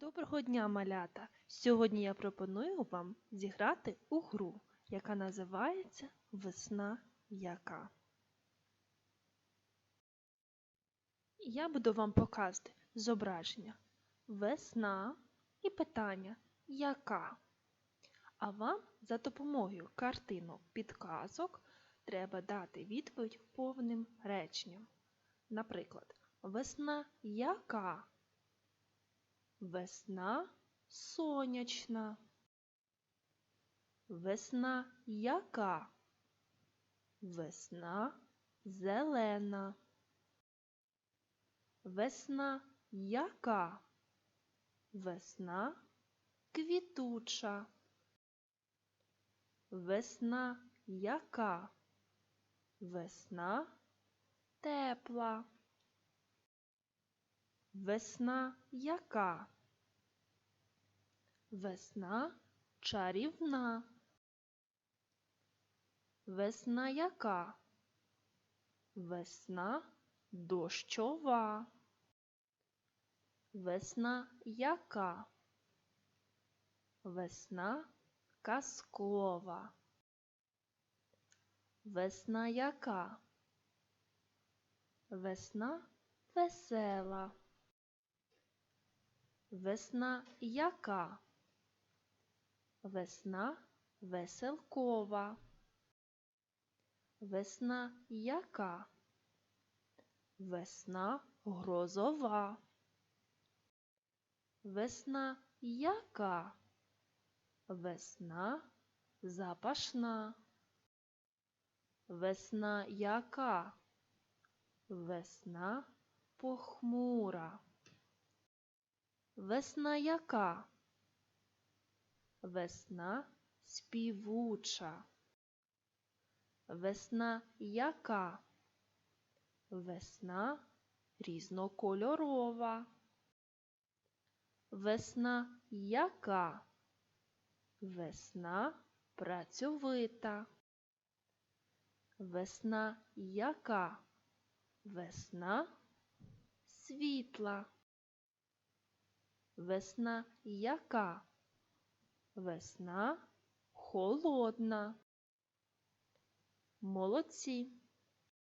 Доброго дня, малята! Сьогодні я пропоную вам зіграти у гру, яка називається Весна яка. Я буду вам показувати зображення весна і питання яка. А вам за допомогою картинок підказок треба дати відповідь повним реченням. Наприклад, весна яка? Весна сонячна. Весна яка? Весна зелена. Весна яка? Весна квітуча. Весна яка? Весна тепла. Весна яка? Весна чарівна. Весна яка? Весна дощова. Весна яка? Весна казкова. Весна яка? Весна весела. Весна яка? Весна веселкова. Весна яка? Весна грозова. Весна яка? Весна запашна. Весна яка? Весна похмура. Весна яка? Весна співуча. Весна яка? Весна різнокольорова. Весна яка? Весна працьовита. Весна яка? Весна світла. Весна яка? Весна холодна. Молодці.